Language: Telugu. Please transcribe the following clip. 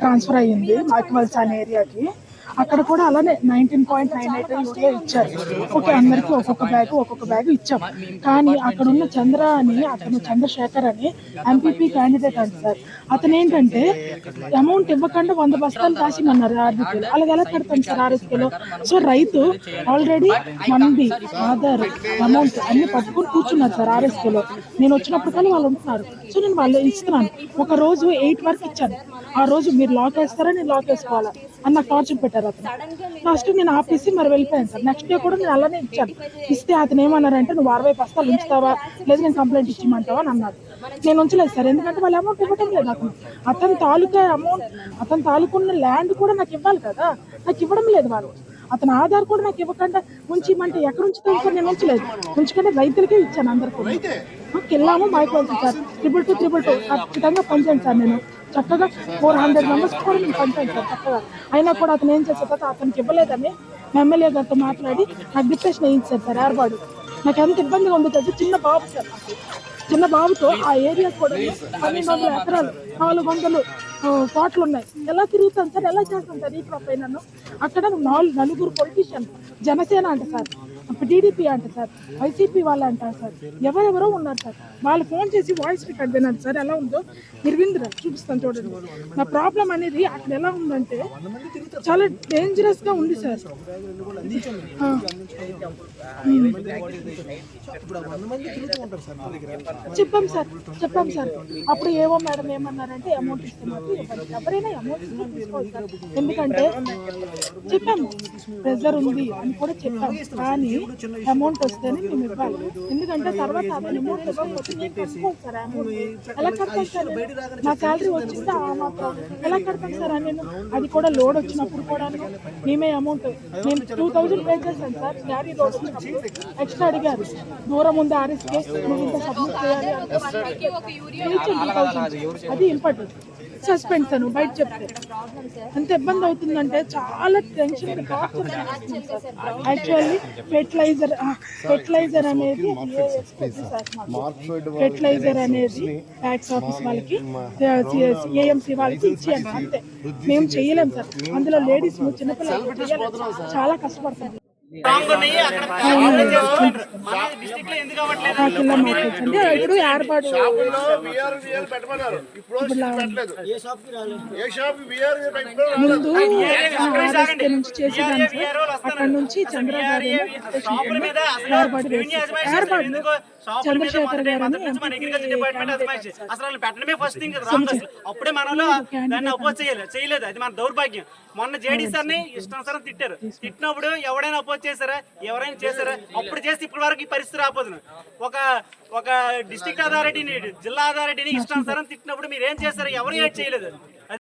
ట్రాన్స్ఫర్ అయ్యింది మాకివల్స్ అనే ఏరియాకి. అక్కడ కూడా అలానే nineteen point nine eight urea ఇచ్చారు. ఓకే అందరికి ఒక్కొక్క బ్యాగ్ ఒక్కొక్క బ్యాగ్ ఇచ్చాం. కానీ అక్కడ ఉన్న చంద్ర అని అతను చంద్రశేఖర్ అని ఎంపీపీ క్యాండిడేట్ అంట సార్. అతను ఏంటంటే అమౌంట్ ఇవ్వకుండా వంద బస్తాలు కాసిమన్నారు ఆర్బీకేలో అలాగే ఎలా కడతాను సార్ ఆర్ఎస్కేలో సో రైతు ఆల్రెడీ మంది ఆధార్ అమౌంట్ అన్ని పట్టుకుని కూర్చున్నారు సార్ ఆర్ఎస్కేలో నేను వచ్చినప్పుడు కానీ వాళ్ళు ఉంటున్నారు. సో నేను వాళ్ళు ఇస్తున్నాను. ఒక రోజు ఎయిట్ వరకు ఇచ్చాను. ఆ రోజు మీరు లాక్ వేస్తారా? నేను లాక్ వేసుకోవాలా? అని నాకు టార్చర్ పెట్టారు అతను. ఫస్ట్ నేను ఆపేసి మరి వెళ్ళిపోయాను సార్. నెక్స్ట్ డే కూడా నేను అలానే ఇచ్చాను. ఇస్తే అతను ఏమన్నారంటే నువ్వు అరవై బస్తాలు ఉంచుతావా లేదు నేను కంప్లైంట్ ఇచ్చిమంటావా అని అన్నారు. నేను ఉంచలేదు సార్. ఎందుకంటే వాళ్ళు అమౌంట్ ఇవ్వటం లేదు నాకు. అతని తాలూకా అమౌంట్ అతని తాలూకున్న ల్యాండ్ కూడా నాకు ఇవ్వాలి కదా. నాకు ఇవ్వడం లేదు వాళ్ళు అతని ఆధార్ కూడా నాకు ఇవ్వకుండా ఉంచిమంటే ఎక్కడ ఉంచుతాను సార్? నేను ఉంచలేదు. ఉంచుకుంటే రైతులకే ఇచ్చాను అందరు కూడా కెళ్ళాము మైకోవాలి sir. Triple two triple two ఖచ్చితంగా పనిచేయండి సార్ నేను. చక్కగా ఫోర్ హండ్రెడ్ మెంబర్స్ కూడా నేను పనిచేయండి సార్ చక్కగా. అయినా కూడా అతను ఏం చేసే తర్వాత అతనికి ఇవ్వలేదని ఎమ్మెల్యే గారితో మాట్లాడి నాకు డిప్రెషన్ వేయించారు సార్ ఏర్పాటు. నాకు ఎంత ఇబ్బందిగా ఉంది తెలుసు? చిన్న బాబు సార్. చిన్న బాబుతో ఆ ఏరియా కూడా పన్నెండు వందల ఎకరాలు నాలుగు వందలు కోట్లు ఉన్నాయి. ఎలా తిరుగుతాను సార్? ఎలా చేస్తాను సార్? ఈ ప్రొఫైల్ నన్ను అక్కడ నాలుగు నలుగురు పొలిటీషియన్ జనసేన అంట సార్. టీడీపీ అంట సార్ వైసీపీ వాళ్ళు అంటారు సార్. ఎవరెవరో ఉన్నారు సార్. వాళ్ళు ఫోన్ చేసి వాయిస్ రికార్డ్ వినండి సార్ ఎలా ఉందో. మీరు విందురా చూపిస్తాను చూడండి. నా ప్రాబ్లం అనేది అక్కడ ఎలా ఉందంటే చాలా డేంజరస్గా ఉంది సార్. చెప్పాం సార్ చెప్పాం సార్. అప్పుడు ఏవో మేడం ఏమన్నారంటే అమౌంట్ ఇస్తే ఎవరైనా అమౌంట్ తీసుకోవాలి సార్. ఎందుకంటే చెప్పాము ప్రెజర్ ఉంది అని కూడా చెప్పాం. కానీ అమౌంట్ వస్తేనే మేము ఇవ్వాలి. ఎందుకంటే తర్వాత అతను అమౌంట్ ఇవ్వకపోతే మేము కట్టుకోవాలి సార్ అమౌంట్ ఎలా కడతాం సార్? నేను? నా శాలరీ వచ్చిందా ఆ మాత్రం ఎలా కడతాం సార్? అని నేను అది కూడా లోడ్ వచ్చినప్పుడు కూడా మేమే అమౌంట్ నేను టూ థౌజండ్ పే చేశాను సార్. క్యారీ లోడ్ వచ్చినప్పుడు. ఎక్స్ట్రా అడిగారు. దూరం ఉంది ఆర్ఎస్కే నువ్వు ఇంత సబ్మిట్ చేయాలి అది ఇంపార్టెంట్ సస్పెన్షన్ బయట చెప్తే. ఎంత ఇబ్బంది అవుతుందంటే చాలా టెన్షన్ యాక్చువల్లీ ఫెర్టిలైజర్ ఫెర్టిలైజర్ అనేది ఫెర్టిలైజర్ అనేది ట్యాక్స్ ఆఫీస్ వాళ్ళకి ఏఎంసీ వాళ్ళకి ఇచ్చేయండి అంతే. మేము చేయలేం సార్. అందులో లేడీస్ చిన్నపిల్లలు. చాలా కష్టపడతాం ఇప్పుడు ఏర్పాటు ముందు ఆర్ఎస్కే నుంచి చేసేదాన్ని సార్ అక్కడ నుంచి ఏర్పాటు. ఏర్పాటు చంద్రశేఖర్ అసలు పెట్టడమే ఫస్ట్ థింగ్ రాంగ్ అసలు. అప్పుడే మనలో దాన్ని అపోజ్ చేయలేదు. చేయలేదు. అది మన దౌర్భాగ్యం. మొన్న జేడీ సార్ని ఇష్టానుసారం తిట్టారు. తిట్టినప్పుడు ఎవడైనా అపోజ్ చేశారా? ఎవరైనా చేశారా? అప్పుడు చేసి ఇప్పటి వరకు ఈ పరిస్థితి రాపోదును ఒక ఒక డిస్ట్రిక్ట్ అథారిటీని జిల్లా అథారిటీని ఇష్టానుసారం తిట్టినప్పుడు మీరు ఏం చేశారు? ఎవరు ఏం చేయలేదు?